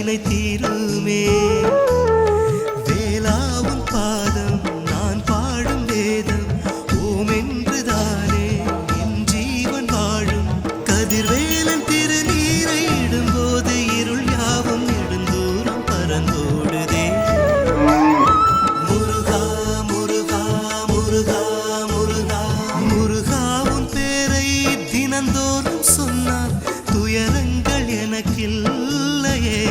கட்டளை தீருமே. வேலாவும் பாதம் நான் பாடும் வேதம் ஓம் என்றுதானே என் ஜீவன் வாழும். கதிர்வேலன் திருநீரை இடும்போது இருள் யாவும் நெடுந்தூரம் பறந்தோடுதே. முருகா முருகா முருகா முருகா முருகாவும் பேரை தினந்தோறும் சொன்னார். துயரங்கள்